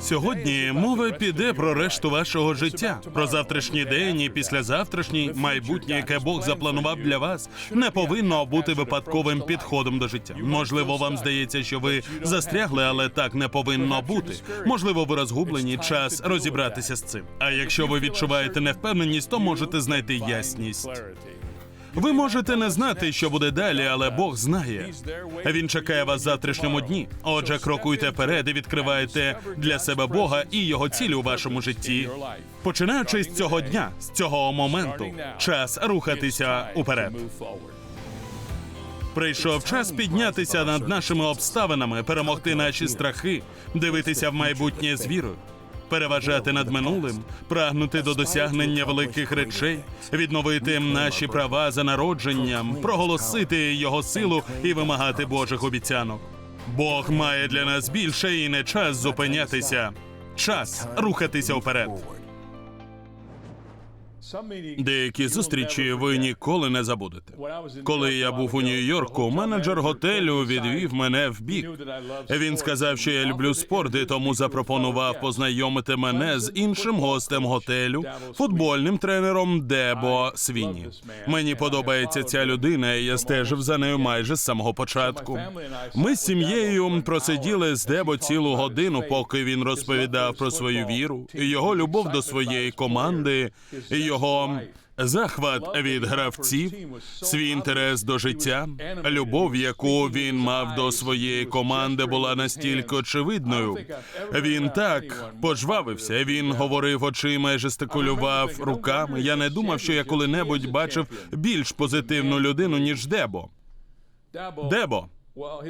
Сьогодні мова піде про решту вашого життя, про завтрашній день і післязавтрашній майбутнє, яке Бог запланував для вас, не повинно бути випадковим підходом до життя. Можливо, вам здається, що ви застрягли, але так не повинно бути. Можливо, ви розгублені. Час розібратися з цим. А якщо ви відчуваєте невпевненість, то можете знайти ясність. Ви можете не знати, що буде далі, але Бог знає. Він чекає вас завтрашньому дні. Отже, крокуйте вперед і відкривайте для себе Бога і його цілі у вашому житті. Починаючи з цього дня, з цього моменту, час рухатися уперед. Прийшов час піднятися над нашими обставинами, перемогти наші страхи, дивитися в майбутнє з вірою, переважати над минулим, прагнути до досягнення великих речей, відновити наші права за народженням, проголосити його силу і вимагати Божих обіцянок. Бог має для нас більше і не час зупинятися, час рухатися вперед. Деякі зустрічі ви ніколи не забудете. Коли я був у Нью-Йорку, менеджер готелю відвів мене в бік. Він сказав, що я люблю спорт, і тому запропонував познайомити мене з іншим гостем готелю, футбольним тренером Дебо Свіні. Мені подобається ця людина, і я стежив за нею майже з самого початку. Ми з сім'єю просиділи з Дебо цілу годину, поки він розповідав про свою віру, його любов до своєї команди, його захват від гравців, свій інтерес до життя, любов, яку він мав до своєї команди, була настільки очевидною. Він так пожвавився. Він говорив очима і жестикулював руками. Я не думав, що я коли-небудь бачив більш позитивну людину ніж Дебо. Дебо.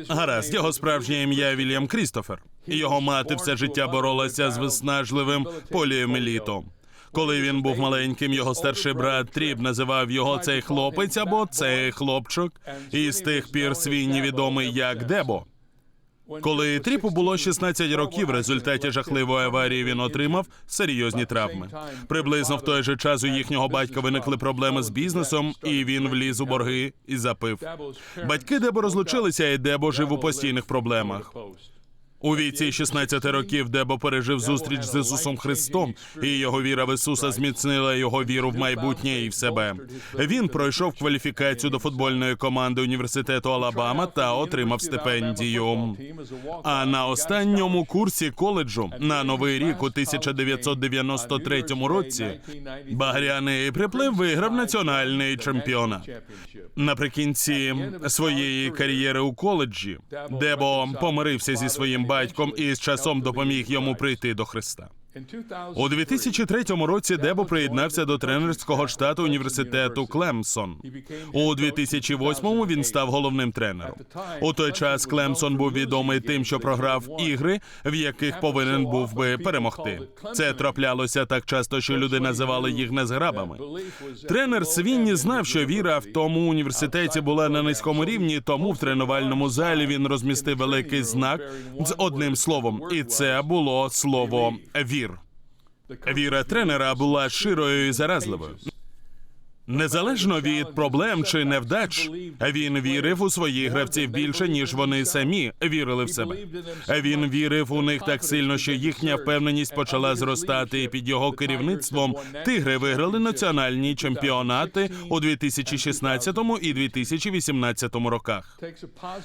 Гаразд, його справжнє ім'я Вільям Крістофер. Його мати все життя боролася з виснажливим поліомелітом. Коли він був маленьким, його старший брат Тріб називав його цей хлопець або цей хлопчик, і з тих пір свій відомий як Дебо. Коли Тріпу було 16 років, в результаті жахливої аварії він отримав серйозні травми. Приблизно в той же час у їхнього батька виникли проблеми з бізнесом, і він вліз у борги і запив. Батьки Дебо розлучилися, і Дебо жив у постійних проблемах. У віці 16 років Дебо пережив зустріч з Ісусом Христом, і його віра в Ісуса зміцнила його віру в майбутнє і в себе. Він пройшов кваліфікацію до футбольної команди університету Алабама та отримав стипендію. А на останньому курсі коледжу на новий рік у 1993 році багряний приплив виграв національний чемпіонат. Наприкінці своєї кар'єри у коледжі Дебо помирився зі своїм батьком і з часом допоміг йому прийти до Христа. У 2003 році Дебо приєднався до тренерського штату університету Клемсон. У 2008 він став головним тренером. У той час Клемсон був відомий тим, що програв ігри, в яких повинен був би перемогти. Це траплялося так часто, що люди називали їх незграбами. Тренер Свінні знав, що віра в тому університеті була на низькому рівні, тому в тренувальному залі він розмістив великий знак з одним словом, і це було слово вір. Віра тренера була широю і заразливою. Незалежно від проблем чи невдач, він вірив у своїх гравців більше, ніж вони самі вірили в себе. Він вірив у них так сильно, що їхня впевненість почала зростати. І під його керівництвом тигри виграли національні чемпіонати у 2016 і 2018 роках.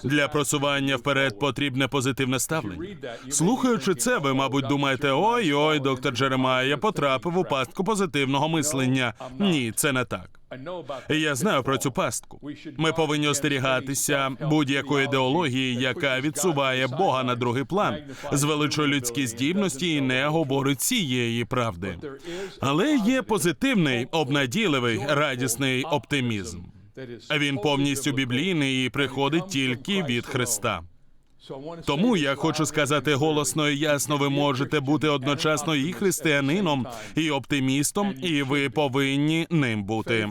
Для просування вперед потрібне позитивне ставлення. Слухаючи це, ви, мабуть, думаєте, ой ой, доктор Джеремая потрапив у пастку позитивного мислення. Ні, це не так. Я знаю про цю пастку. Ми повинні остерігатися будь-якої ідеології, яка відсуває Бога на другий план, звеличує людські здібності і не говорить цієї правди. Але є позитивний, обнадійливий, радісний оптимізм. Він повністю біблійний і приходить тільки від Христа. Тому я хочу сказати голосно і ясно, ви можете бути одночасно і християнином, і оптимістом, і ви повинні ним бути.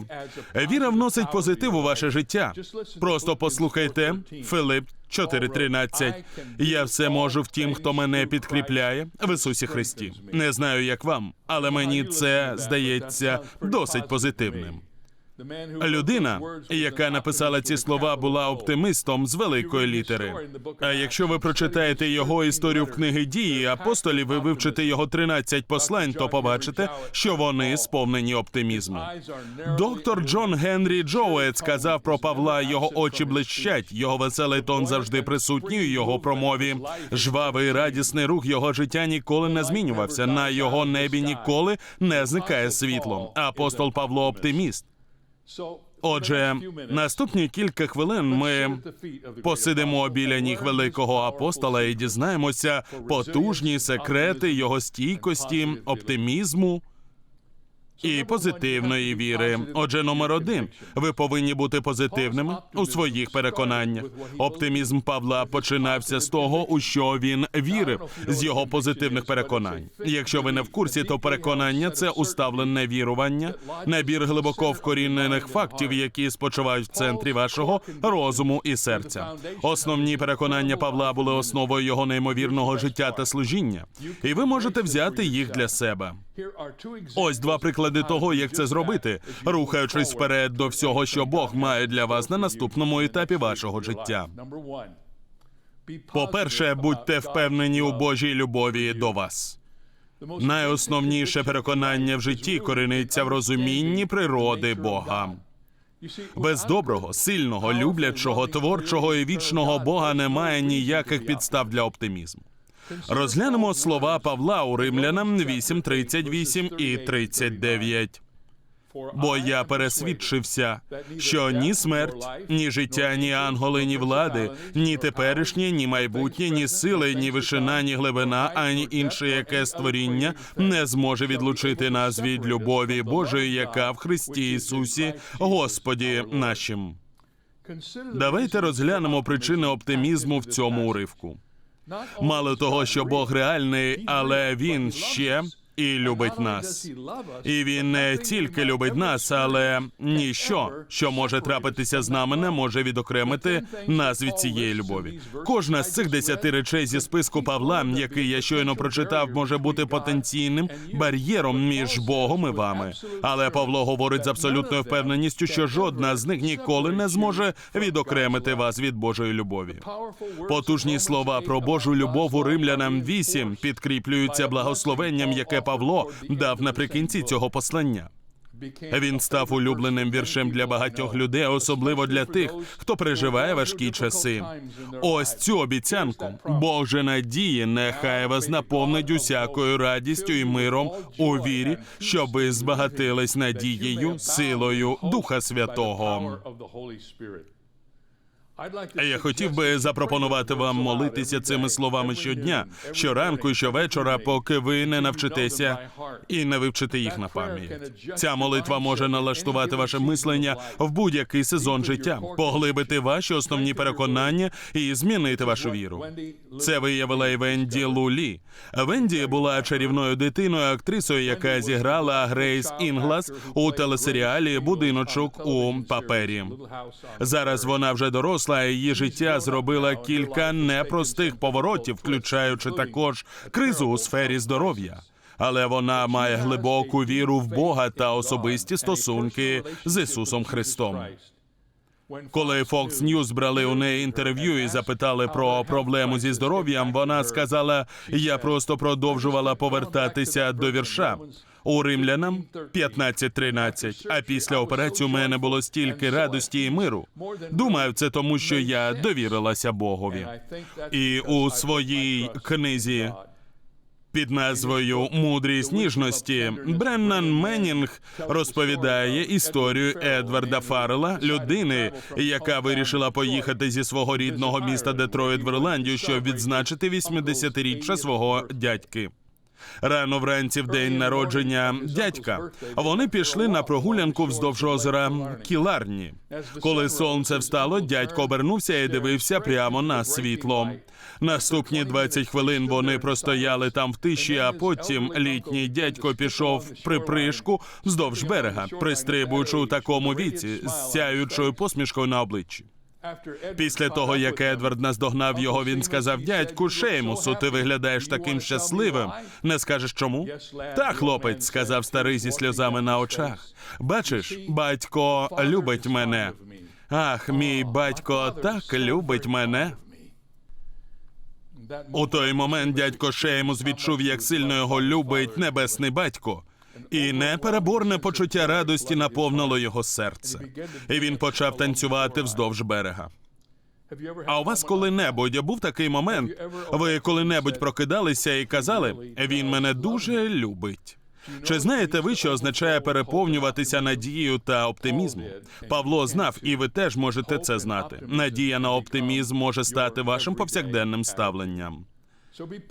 Віра вносить позитив у ваше життя. Просто послухайте Филип 4.13. Я все можу в тім, хто мене підкріпляє в Ісусі Христі. Не знаю, як вам, але мені це здається досить позитивним. Людина, яка написала ці слова, була оптимистом з великої літери. А якщо ви прочитаєте його історію в книги дії апостолів, ви вивчите його 13 послань, то побачите, що вони сповнені оптимізму. Доктор Джон Генрі Джоует сказав про Павла, його очі блищать, його веселий тон завжди присутній у його промові. Жвавий радісний рух його життя ніколи не змінювався. На його небі ніколи не зникає світло. Апостол Павло оптиміст. Отже, наступні кілька хвилин ми посидимо біля ніг великого апостола і дізнаємося потужні секрети його стійкості, оптимізму і позитивної віри. Отже, номер один. Ви повинні бути позитивними у своїх переконаннях. Оптимізм Павла починався з того, у що він вірив, з його позитивних переконань. Якщо ви не в курсі, то переконання це уставлене вірування, набір глибоко вкорінених фактів, які спочивають в центрі вашого розуму і серця. Основні переконання Павла були основою його неймовірного життя та служіння, і ви можете взяти їх для себе. Ось два приклади того, як це зробити, рухаючись вперед до всього, що Бог має для вас на наступному етапі вашого життя. По-перше, будьте впевнені у Божій любові до вас. Найосновніше переконання в житті корениться в розумінні природи Бога. Без доброго, сильного, люблячого, творчого і вічного Бога немає ніяких підстав для оптимізму. Розглянемо слова Павла у Римлянам 8.38 і 39. Бо я пересвідчився, що ні смерть, ні життя, ні ангели, ні влади, ні теперішнє, ні майбутнє, ні сили, ні вишина, ні глибина, ані інше яке створіння не зможе відлучити нас від любові Божої, яка в Христі Ісусі, Господі нашим. Давайте розглянемо причини оптимізму в цьому уривку. Мало того, що Бог реальний, але він ще і любить нас. І він не тільки любить нас, але ніщо, що може трапитися з нами, не може відокремити нас від цієї любові. Кожна з цих десяти речей зі списку Павла, який я щойно прочитав, може бути потенційним бар'єром між Богом і вами. Але Павло говорить з абсолютною впевненістю, що жодна з них ніколи не зможе відокремити вас від Божої любові. Потужні слова про Божу любов у римлянам 8 підкріплюються благословенням, яке Павло дав наприкінці цього послання. Він став улюбленим віршем для багатьох людей, особливо для тих, хто переживає важкі часи. Ось цю обіцянку Боже надії, нехай вас наповнить усякою радістю і миром у вірі, щоби збагатились надією, силою Духа Святого. Я хотів би запропонувати вам молитися цими словами щодня, щоранку і щовечора, поки ви не навчитеся і не вивчите їх на пам'ять. Ця молитва може налаштувати ваше мислення в будь-який сезон життя, поглибити ваші основні переконання і змінити вашу віру. Це виявила і Венді Лулі. Венді була чарівною дитиною, актрисою, яка зіграла Грейс Інглас у телесеріалі Будиночок у папері. Зараз вона вже доросла. А Її життя зробила кілька непростих поворотів, включаючи також кризу у сфері здоров'я. Але вона має глибоку віру в Бога та особисті стосунки з Ісусом Христом. Коли Fox News брали у неї інтерв'ю і запитали про проблему зі здоров'ям, вона сказала: я просто продовжувала повертатися до вірша. У римлянам 15.13, А після операції у мене було стільки радості і миру. Думаю, це тому, що я довірилася Богові. І у своїй книзі під назвою Мудрість ніжності Бреннан Меннінг розповідає історію Едварда Фаррела, людини, яка вирішила поїхати зі свого рідного міста Детройт в Ірландію, щоб відзначити 80-річчя свого дядьки. Рано вранці в день народження дядька вони пішли на прогулянку вздовж озера Кіларні. Коли сонце встало, дядько обернувся і дивився прямо на світло. Наступні 20 хвилин вони простояли там в тиші, а потім літній дядько пішов при пришку вздовж берега, пристрибуючи у такому віці з сяючою посмішкою на обличчі. Після того, як Едвард наздогнав його, він сказав: дядьку Шеймусу, ти виглядаєш таким щасливим. Не скажеш чому? Так, хлопець, сказав старий зі сльозами на очах. Бачиш, батько любить мене. Ах, мій батько так любить мене. У той момент дядько Шеймус відчув, як сильно його любить небесний батько. І непереборне почуття радості наповнило його серце. І він почав танцювати вздовж берега. А у вас коли-небудь був такий момент? Ви коли-небудь прокидалися і казали, він мене дуже любить. Чи знаєте ви, що означає переповнюватися надією та оптимізмом? Павло знав, і ви теж можете це знати. Надія на оптимізм може стати вашим повсякденним ставленням.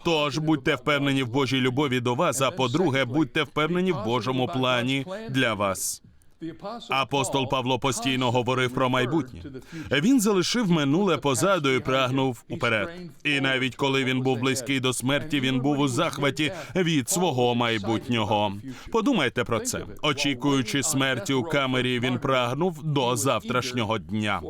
Тож будьте впевнені в Божій любові до вас. А по-друге, будьте впевнені в Божому плані для вас. Апостол Павло постійно говорив про майбутнє. Він залишив минуле позаду і прагнув уперед. І навіть коли він був близький до смерті, він був у захваті від свого майбутнього. Подумайте про це. Очікуючи смерті у камері, він прагнув до завтрашнього дня.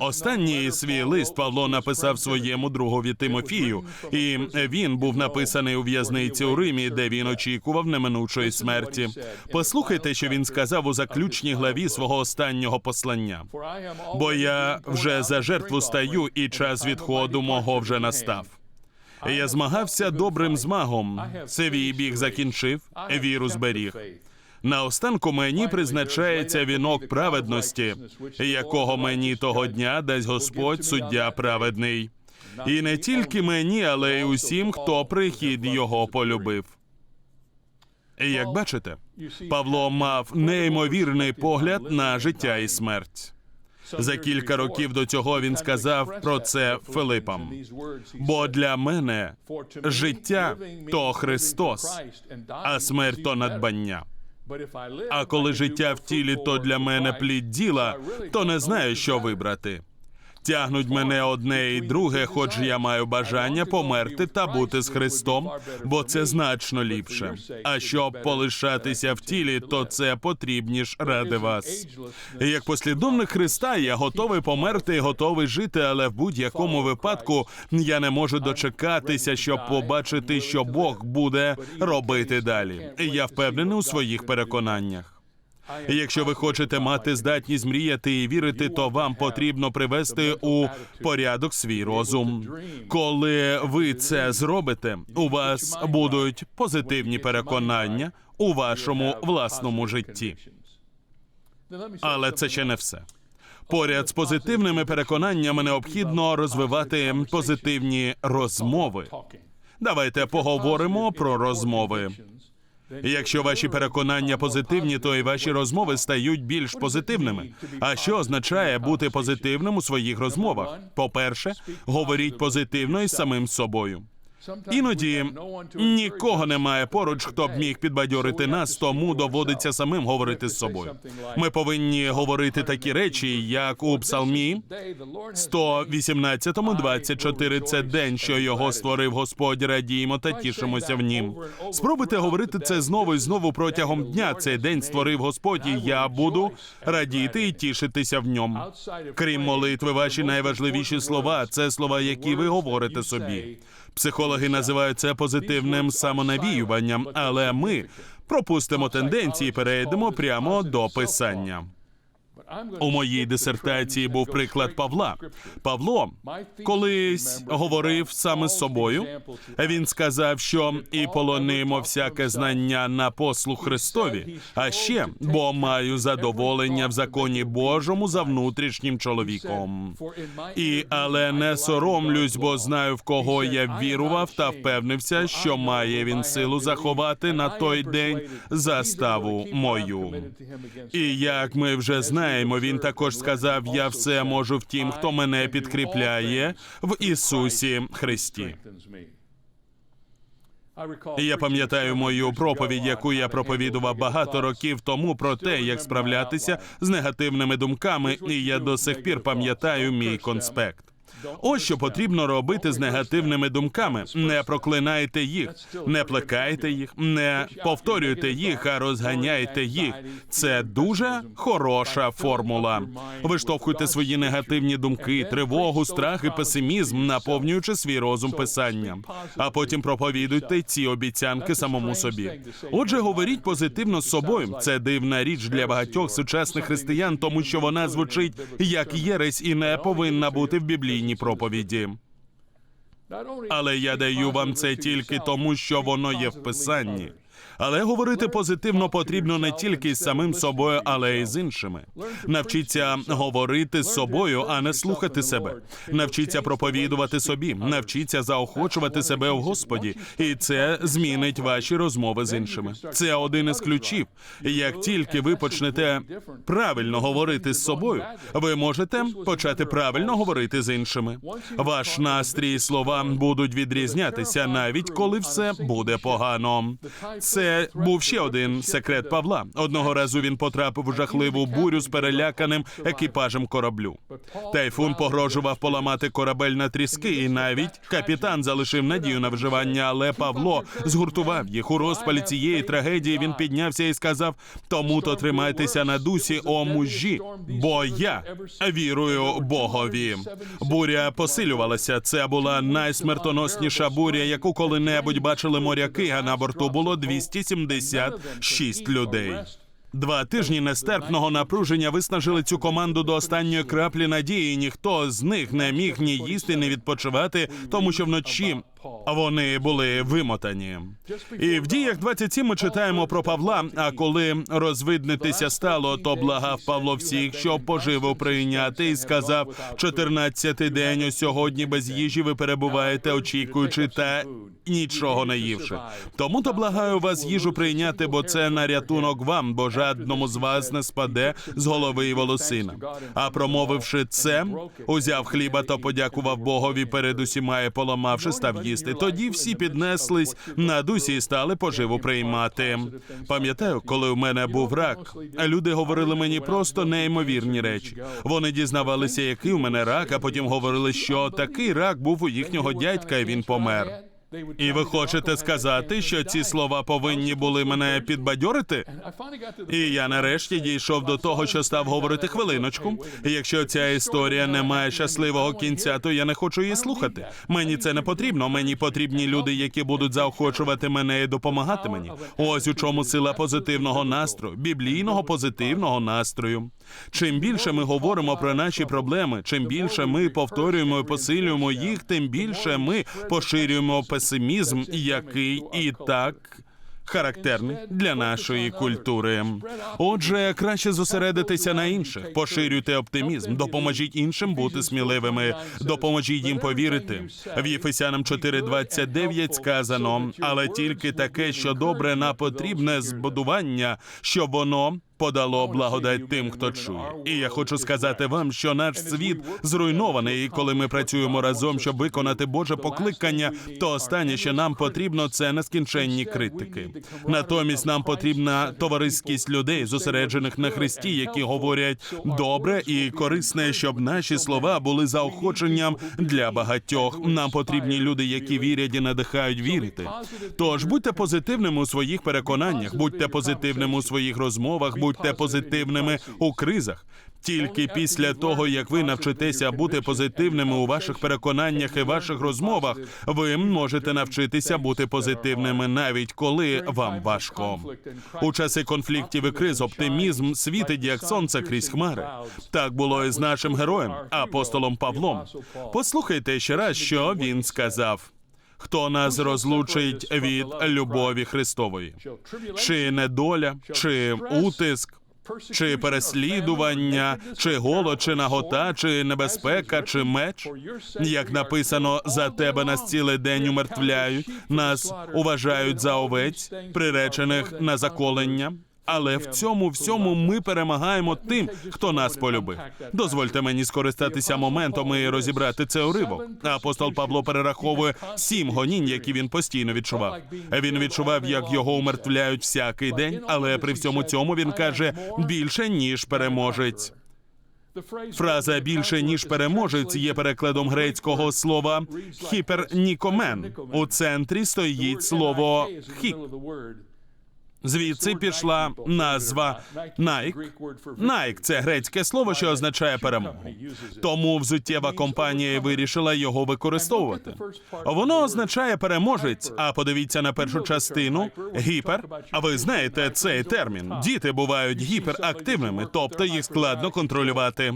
Останній свій лист Павло написав своєму другові Тимофію, і він був написаний у в'язниці у Римі, де він очікував неминучої смерті. Послухайте, що він сказав у заключній главі свого останнього послання. Бо я вже за жертву стаю, і час відходу мого вже настав. Я змагався добрим змагом. Свій біг закінчив, віру зберіг. Наостанку мені призначається вінок праведності, якого мені того дня дасть Господь суддя праведний. І не тільки мені, але й усім, хто прихід його полюбив. І Як бачите, Павло мав неймовірний погляд на життя і смерть. За кілька років до цього він сказав про це Филипам. Бо для мене життя то Христос, а смерть то надбання. А коли життя в тілі, то для мене плід діла, то не знаю, що вибрати. Тягнуть мене одне і друге, хоч я маю бажання померти та бути з Христом, бо це значно ліпше. А щоб полишатися в тілі, то це потрібніш ради вас. Як послідовник Христа, я готовий померти готовий жити, але в будь-якому випадку я не можу дочекатися, щоб побачити, що Бог буде робити далі. Я впевнений у своїх переконаннях. І Якщо ви хочете мати здатність мріяти і вірити, то вам потрібно привести у порядок свій розум. Коли ви це зробите, у вас будуть позитивні переконання у вашому власному житті. Але це ще не все. Поряд з позитивними переконаннями необхідно розвивати позитивні розмови. Давайте поговоримо про розмови. Якщо ваші переконання позитивні, то і ваші розмови стають більш позитивними. А що означає бути позитивним у своїх розмовах? По-перше, говоріть позитивно із самим собою. Іноді нікого немає поруч, хто б міг підбадьорити нас, тому доводиться самим говорити з собою. Ми повинні говорити такі речі, як у псалмі 118, 24 – це день, що його створив Господь. Радіємо та тішимося в нім. Спробуйте говорити це знову і знову протягом дня. Цей день створив Господь, і я буду радіти і тішитися в ньому. Крім молитви, ваші найважливіші слова це слова, які ви говорите собі. Психологи називають це позитивним самонавіюванням, але ми пропустимо тенденції, і перейдемо прямо до писання. У моїй дисертації був приклад Павла. Павло колись говорив саме з собою. Він сказав, що і полонимо всяке знання на послуг Христові, а ще бо маю задоволення в законі Божому за внутрішнім чоловіком. І але не соромлюсь, бо знаю в кого я вірував та впевнився, що має він силу заховати на той день заставу мою. І як ми вже знаємо, він також сказав: Я все можу в тім, хто мене підкріпляє в Ісусі Христі. Я пам'ятаю мою проповідь, яку я проповідував багато років тому про те, як справлятися з негативними думками, і я до сих пір пам'ятаю мій конспект. Ось що потрібно робити з негативними думками. Не проклинайте їх, не плекайте їх, не повторюйте їх, а розганяйте їх. Це дуже хороша формула. Виштовхуйте свої негативні думки, тривогу, страх і песимізм, наповнюючи свій розум писанням. А потім проповідуйте ці обіцянки самому собі. Отже, говоріть позитивно з собою. Це дивна річ для багатьох сучасних християн, тому що вона звучить як єресь і не повинна бути в біблійній проповіді. Але я даю вам це тільки тому, що воно є в писанні. Але говорити позитивно потрібно не тільки з самим собою, але й з іншими. Навчіться говорити з собою, а не слухати себе. Навчіться проповідувати собі, навчіться заохочувати себе в Господі, і це змінить ваші розмови з іншими. Це один із ключів. Як тільки ви почнете правильно говорити з собою, ви можете почати правильно говорити з іншими. Ваш настрій і слова будуть відрізнятися, навіть коли все буде погано. Це був ще один секрет Павла. Одного разу він потрапив у жахливу бурю з переляканим екіпажем кораблю. Тайфун погрожував поламати корабель на тріски, і навіть капітан залишив надію на вживання. Але Павло згуртував їх у розпалі цієї трагедії. Він піднявся і сказав: тому то тримайтеся на дусі, о мужі, бо я вірую Богові. Буря посилювалася. Це була найсмертоносніша буря, яку коли-небудь бачили моряки. А на борту було 276 людей. Два тижні нестерпного напруження виснажили цю команду до останньої краплі надії. Ніхто з них не міг ні їсти, ні відпочивати, тому що вночі вони були вимотані. І в діях 27 ми читаємо про Павла. А коли розвиднитися стало, то благав Павло всіх, щоб поживу прийняти, і сказав: 14-й день ось сьогодні без їжі ви перебуваєте, очікуючи та нічого не ївши. Тому то благаю вас їжу прийняти, бо це на рятунок вам, бо жадному з вас не спаде з голови і волосина. А промовивши це, узяв хліба та подякував Богові перед усіма і поламавши, став їсти. Тоді всі піднеслись на дусі і стали поживу приймати. Пам'ятаю, коли у мене був рак, люди говорили мені просто неймовірні речі. Вони дізнавалися, який у мене рак, а потім говорили, що такий рак був у їхнього дядька, і він помер. І ви хочете сказати, що ці слова повинні були мене підбадьорити? І я нарешті дійшов до того, що став говорити хвилиночку. Якщо ця історія не має щасливого кінця, то я не хочу її слухати. Мені це не потрібно. Мені потрібні люди, які будуть заохочувати мене і допомагати мені. Ось у чому сила позитивного настрою, біблійного позитивного настрою. Чим більше ми говоримо про наші проблеми, чим більше ми повторюємо і посилюємо їх, тим більше ми поширюємо песимізм, який і так. Характерний для нашої культури. Отже, краще зосередитися на інших, поширюйте оптимізм, допоможіть іншим бути сміливими, допоможіть їм повірити. В Єфесянам 4.29 сказано, але тільки таке, що добре на потрібне збудування, щоб воно подало благодать тим, хто чує. І я хочу сказати вам, що наш світ зруйнований, і коли ми працюємо разом, щоб виконати Боже покликання, то останнє, що нам потрібно, це нескінченні критики. Натомість нам потрібна товариськість людей, зосереджених на Христі, які говорять добре і корисне, щоб наші слова були заохоченням для багатьох. Нам потрібні люди, які вірять і надихають вірити. Тож будьте позитивними у своїх переконаннях, будьте позитивними у своїх розмовах, будьте позитивними у кризах. Тільки після того, як ви навчитеся бути позитивними у ваших переконаннях і ваших розмовах, ви можете навчитися бути позитивними навіть коли вам важко. У часи конфліктів і криз оптимізм світить як сонце крізь хмари. Так було і з нашим героєм, апостолом Павлом. Послухайте ще раз, що він сказав. Хто нас розлучить від любові Христової? Чи недоля, чи утиск, чи переслідування, чи голод, чи нагота, чи небезпека, чи меч? Як написано, за тебе нас цілий день умертвляють, нас уважають за овець, приречених на заколення. Але в цьому всьому ми перемагаємо тим, хто нас полюбив. Дозвольте мені скористатися моментом і розібрати це уривок. Апостол Павло перераховує сім гонінь, які він постійно відчував. Він відчував, як його умертвляють всякий день, але при всьому цьому він каже більше ніж переможець. Фраза більше ніж переможець є перекладом грецького слова хіпернікомен. У центрі стоїть слово хік. Звідси пішла назва Nike. Nike – це грецьке слово, що означає перемогу. Тому взуттєва компанія вирішила його використовувати. Воно означає переможець. А подивіться на першу частину гіпер. А ви знаєте цей термін? Діти бувають гіперактивними, тобто їх складно контролювати.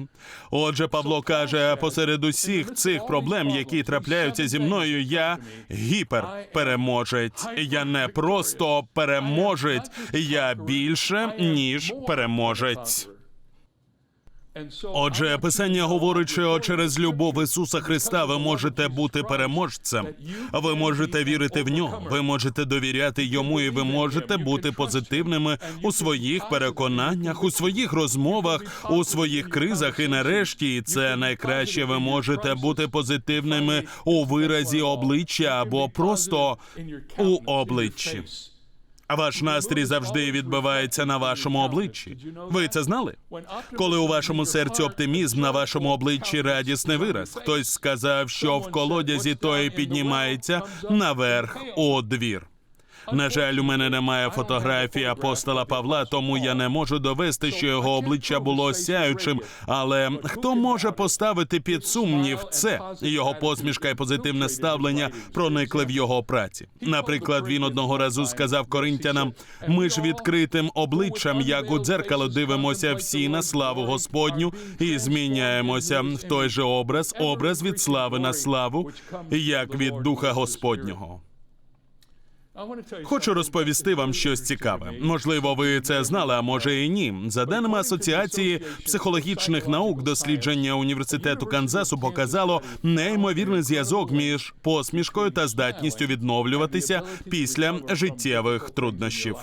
Отже, Павло каже: посеред усіх цих проблем, які трапляються зі мною, я гіперпереможець. Я не просто переможець, я більше ніж переможець. Отже, писання говорить, що через любов Ісуса Христа ви можете бути переможцем. Ви можете вірити в нього, ви можете довіряти йому, і ви можете бути позитивними у своїх переконаннях, у своїх розмовах, у своїх кризах. І нарешті і це найкраще. Ви можете бути позитивними у виразі обличчя або просто у обличчі. А ваш настрій завжди відбивається на вашому обличчі. Ви це знали? Коли у вашому серці оптимізм, на вашому обличчі радісний вираз. Хтось сказав, що в колодязі той піднімається наверх у двір. На жаль, у мене немає фотографії апостола Павла, тому я не можу довести, що його обличчя було сяючим. Але хто може поставити під сумнів це? Його посмішка і позитивне ставлення проникли в його праці. Наприклад, він одного разу сказав коринтянам: ми ж відкритим обличчям, як у дзеркало, дивимося всі на славу Господню і зміняємося в той же образ, образ від слави на славу, як від Духа Господнього. Хочу розповісти вам щось цікаве. Можливо, ви це знали, а може і ні. За даними Асоціації психологічних наук, дослідження університету Канзасу показало неймовірний зв'язок між посмішкою та здатністю відновлюватися після життєвих труднощів.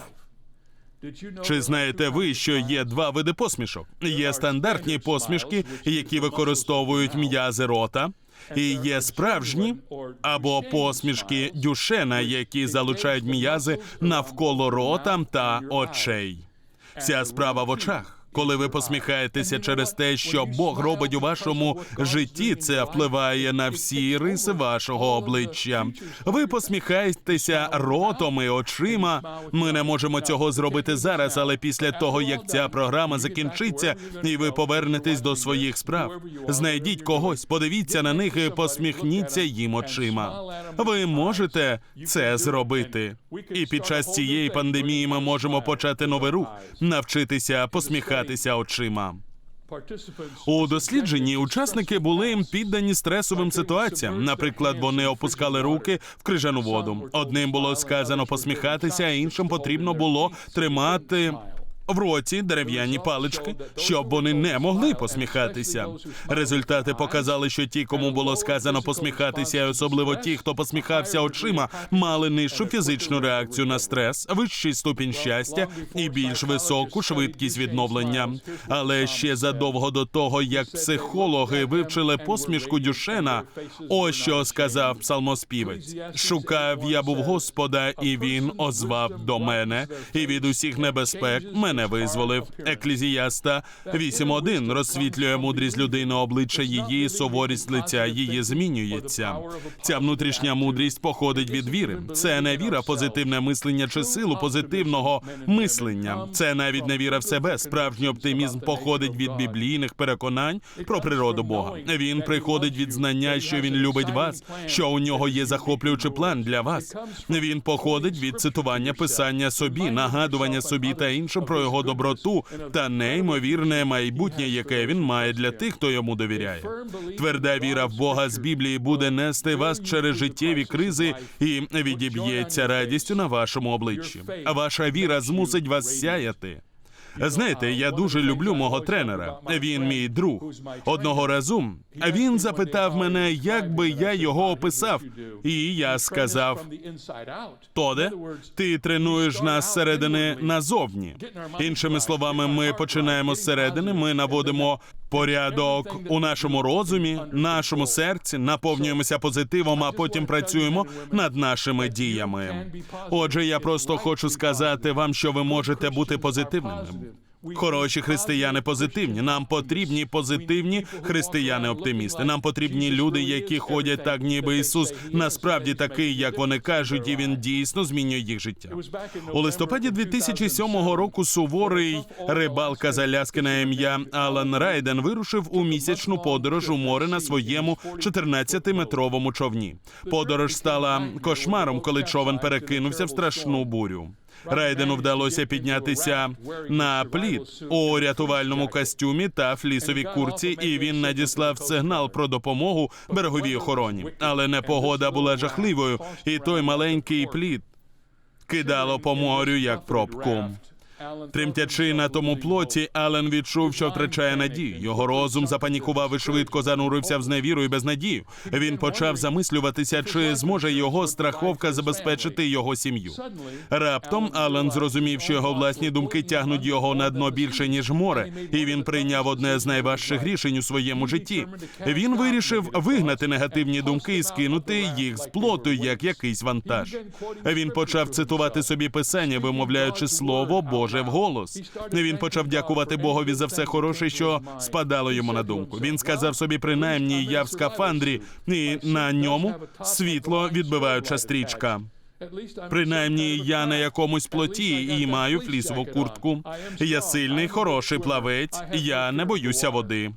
Чи знаєте ви, що є два види посмішок? Є стандартні посмішки, які використовують м'язи рота, і є справжні або посмішки дюшена, які залучають м'язи навколо рота та очей. Вся справа в очах. Коли ви посміхаєтеся через те, що Бог робить у вашому житті, це впливає на всі риси вашого обличчя. Ви посміхаєтеся ротом і очима. Ми не можемо цього зробити зараз, але після того як ця програма закінчиться, і ви повернетесь до своїх справ. Знайдіть когось, подивіться на них і посміхніться їм очима. Ви можете це зробити. І під час цієї пандемії ми можемо почати новий рух, навчитися посміхатися очима. У дослідженні учасники були піддані стресовим ситуаціям. Наприклад, вони опускали руки в крижану воду. Одним було сказано посміхатися, а іншим потрібно було тримати. В роті дерев'яні палички, щоб вони не могли посміхатися. Результати показали, що ті, кому було сказано посміхатися, і особливо ті, хто посміхався очима, мали нижчу фізичну реакцію на стрес, вищий ступінь щастя і більш високу швидкість відновлення. Але ще задовго до того, як психологи вивчили посмішку Дюшена, ось що сказав псалмоспівець: шукав я був Господа, і він озвав до мене, і від усіх небезпек мене визволив. Еклізіаста 8.1 розсвітлює мудрість людини обличчя її, суворість лиця її змінюється. Ця внутрішня мудрість походить від віри. Це не віра, позитивне мислення чи силу позитивного мислення. Це навіть не віра в себе. Справжній оптимізм походить від біблійних переконань про природу Бога. Він приходить від знання, що він любить вас, що у нього є захоплюючий план для вас. Він походить від цитування писання собі, нагадування собі та іншим про його доброту та неймовірне майбутнє, яке він має для тих, хто йому довіряє. Тверда віра в Бога з Біблії буде нести вас через життєві кризи і відіб'ється радістю на вашому обличчі. А ваша віра змусить вас сяяти. Знаєте, я дуже люблю мого тренера. Він мій друг. Одного разу він запитав мене, як би я його описав, і я сказав: Тоде, ти тренуєш нас зсередини назовні. Іншими словами, ми починаємо зсередини, ми наводимо порядок у нашому розумі, нашому серці, наповнюємося позитивом, а потім працюємо над нашими діями. Отже, я просто хочу сказати вам, що ви можете бути позитивними. Хороші християни позитивні. Нам потрібні позитивні християни-оптимісти. Нам потрібні люди, які ходять так, ніби Ісус насправді такий, як вони кажуть, і він дійсно змінює їх життя. У листопаді 2007 року суворий рибалка з Аляски на ім'я Алан Райден вирушив у місячну подорож у море на своєму 14-метровому човні. Подорож стала кошмаром, коли човен перекинувся в страшну бурю. Райдену вдалося піднятися на плід у рятувальному костюмі та флісовій курці, і він надіслав сигнал про допомогу береговій охороні. Але непогода була жахливою, і той маленький плід кидало по морю як пробку. Тремтячи на тому плоті, Ален відчув, що втрачає надію. Його розум запанікував і швидко занурився в зневіру і безнадію. Він почав замислюватися, чи зможе його страховка забезпечити його сім'ю. Раптом Ален зрозумів, що його власні думки тягнуть його на дно більше ніж море, і він прийняв одне з найважчих рішень у своєму житті. Він вирішив вигнати негативні думки і скинути їх з плоту як якийсь вантаж. Він почав цитувати собі писання, вимовляючи слово Боже вголос. Він почав дякувати Богові за все хороше, що спадало йому на думку. Він сказав собі, принаймні, я в скафандрі, і на ньому світло відбиваюча стрічка. Принаймні, я на якомусь плоті і маю флісову куртку. Я сильний, хороший плавець. Я не боюся води.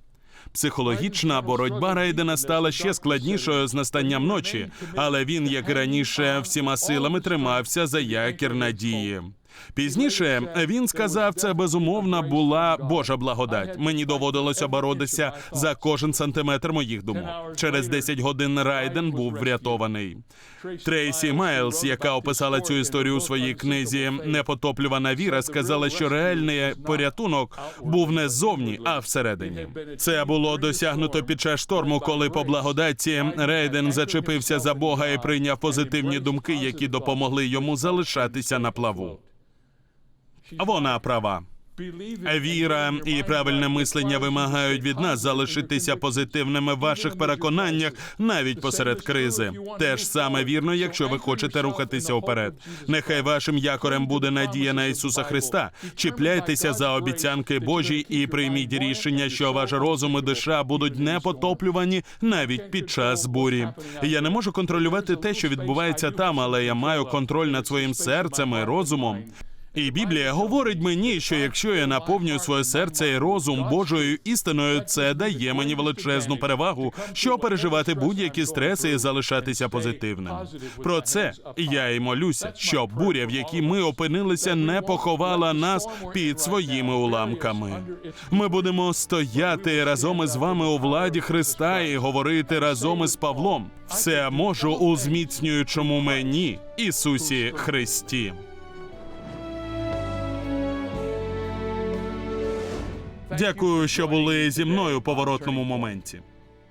Психологічна боротьба Рейдена стала ще складнішою з настанням ночі, але він, як раніше, всіма силами тримався за якір надії. Пізніше він сказав, це безумовно була Божа благодать. Мені доводилося боротися за кожен сантиметр моїх думок. Через 10 годин Райден був врятований. Трейсі Майлз, яка описала цю історію у своїй книзі Непотоплювана віра, сказала, що реальний порятунок був не ззовні, а всередині. Це було досягнуто під час шторму, коли по благодаті Рейден зачепився за Бога і прийняв позитивні думки, які допомогли йому залишатися на плаву. Вона права. Віра і правильне мислення вимагають від нас залишитися позитивними в ваших переконаннях навіть посеред кризи. Те ж саме вірно, якщо ви хочете рухатися вперед. Нехай вашим якорем буде надія на Ісуса Христа. Чіпляйтеся за обіцянки Божі і прийміть рішення, що ваш розум і душа будуть не потоплювані навіть під час бурі. Я не можу контролювати те, що відбувається там, але я маю контроль над своїм серцем і розумом. І Біблія говорить мені, що якщо я наповнюю своє серце і розум Божою істиною, це дає мені величезну перевагу, що переживати будь-які стреси і залишатися позитивним. Про це я й молюся, щоб буря, в якій ми опинилися, не поховала нас під своїми уламками. Ми будемо стояти разом із вами у владі Христа і говорити разом із Павлом. Все можу у зміцнюючому мені Ісусі Христі. Дякую, що були зі мною у поворотному моменті.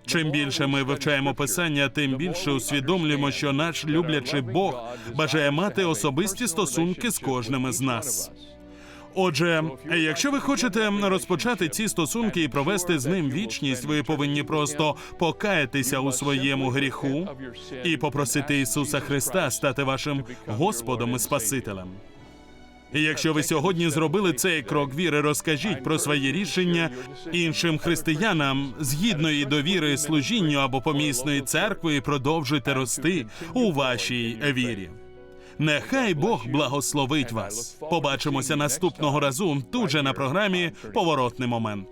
Чим більше ми вивчаємо писання, тим більше усвідомлюємо, що наш люблячий Бог бажає мати особисті стосунки з кожним із нас. Отже, якщо ви хочете розпочати ці стосунки і провести з ним вічність, ви повинні просто покаятися у своєму гріху і попросити Ісуса Христа стати вашим Господом і Спасителем. І якщо ви сьогодні зробили цей крок віри, розкажіть про свої рішення іншим християнам згідної довіри служінню або помісної церкви продовжуйте рости у вашій вірі. Нехай Бог благословить вас. Побачимося наступного разу тут же на програмі Поворотний момент.